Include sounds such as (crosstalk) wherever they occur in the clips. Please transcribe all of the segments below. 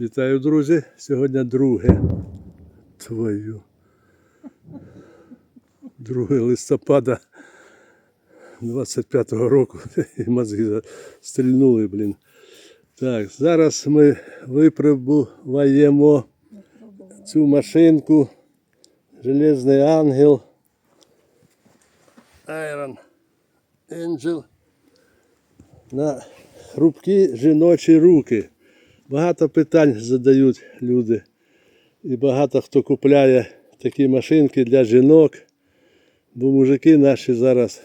Вітаю, друзі. Сьогодні друге. Твою. 2 листопада 25-го року. (laughs) І мозги стрільнули, блін. Так, зараз ми випробуваємо цю машинку. Железний ангел. Iron Angel. На хрупкі жіночі руки. Багато питань задають люди. І багато хто купляє такі машинки для жінок. Бо мужики наші зараз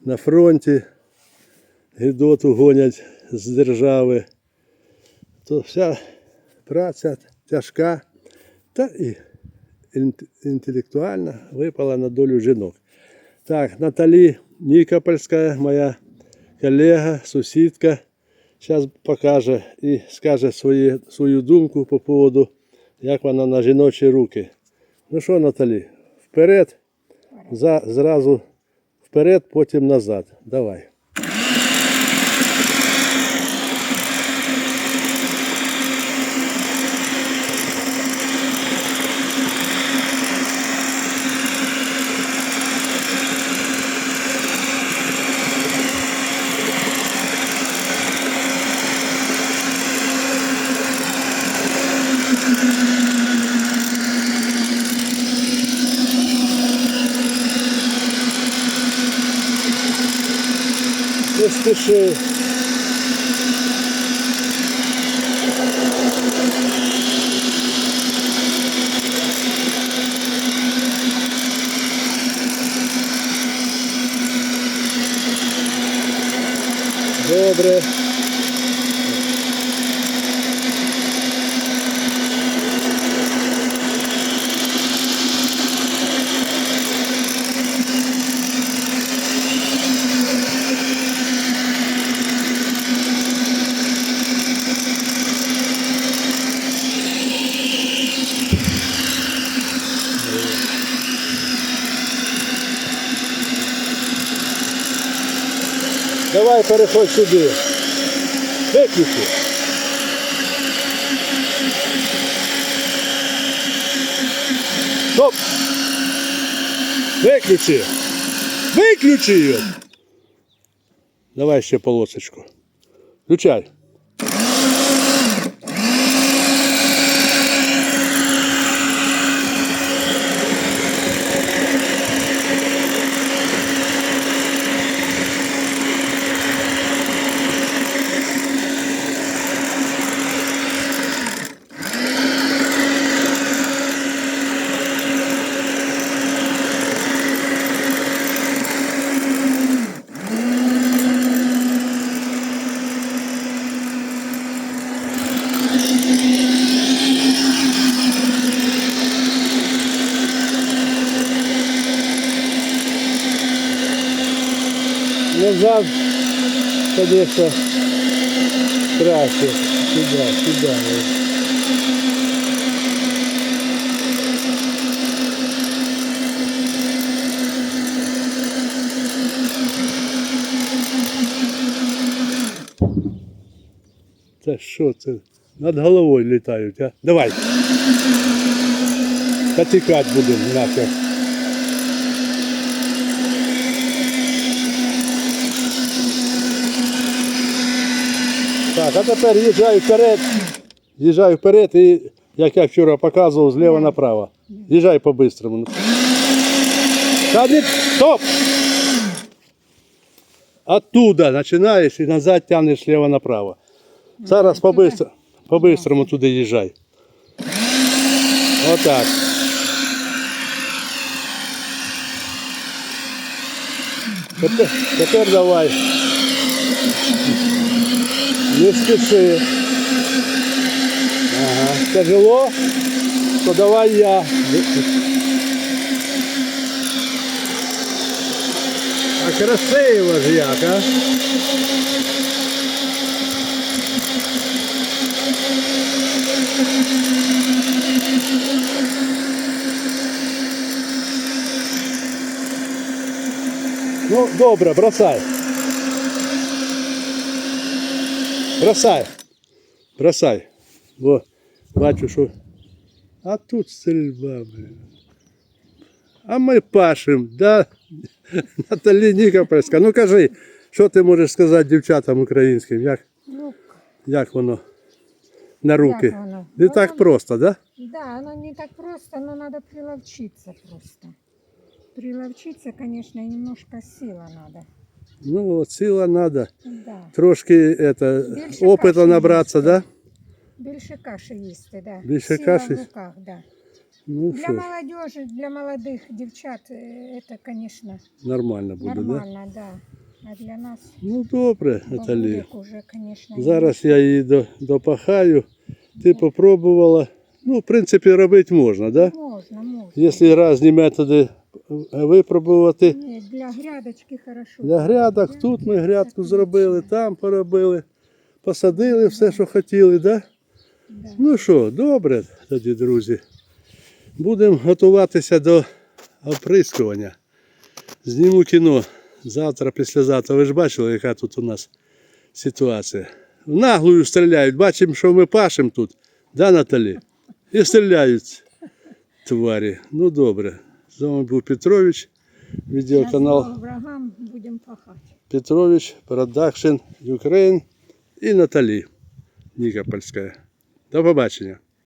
на фронті гидоту гонять з держави. То вся праця тяжка та і інтелектуальна випала на долю жінок. Так, Наталі Нікопольська, моя колега, сусідка, зараз покаже і скаже свої, свою думку по поводу, як вона на жіночі руки. Ну що, Наталі, вперед, за, зразу вперед, потім назад. Давай. Не спіши. Добре. Давай переходь сюди. Виключи. Стоп! Виключи! Виключи її! Давай ще полосочку. Включай. Назад, конечно, краще. Сюда, сюда. Це що це? Над головою літають, а? Давай. Потікати будемо нахер. Так, а тепер їжджаю вперед. Їжджаю вперед і, як я вчора показував, зліва направо. Їжджай по-бистрому. Стоп! Оттуда починаєш і назад тягнеш зліва направо. Зараз по-бистрому, по-бистрому туди їжджай. Отак. Тепер, тепер давай. Не спеши. Ага. Тяжело? То давай я. А красиво ж як, а? Ну, добре, бросай. Бросай. Бросай. Бо бачу, що. А тут стрільба, блін. А ми пашем, да? Наталі Нікопольська. Ну кажи, що ти можеш сказати дівчатам українським? Як, Ну, як воно на руки? Як воно? Не Ну, так просто, да? да, оно не так просто, но надо приловчиться просто. Приловчиться, конечно, немножко сила надо. Ну, от сила треба. Да. Трошки это, Більше опиту каші набратися, їсти. да? Більше каші їсти, да. Більше Сила каші? в руках, да. Ну Для що ж, молодежи, для молодых девчат э, это, конечно, нормально буде, да? нормально, да. А для нас, Ну добре, Наталі. бабулек уже, конечно, Зараз я її до, допахаю. Ти попробувала. Ну, в принципі, робити можна, да? можно, можно. Якщо різні методи випробувати. Нет, для грядочки хорошо. Для грядок, тут ми грядку зробили, там поробили, посадили все, що хотіли, да? Да. Ну що, добре, тоді, друзі. Будемо готуватися до оприскування. Зніму кіно завтра, післязавтра. Ви ж бачили, яка тут у нас ситуація. Наглою стріляють. Бачимо, що ми пашемо тут. Да, Наталі? І стріляють тварі. Ну добре. З вами був Петрович, відеоканал врагам будемо пахати. Петрович, Продакшн Україн і Наталі Нікопольська. До побачення.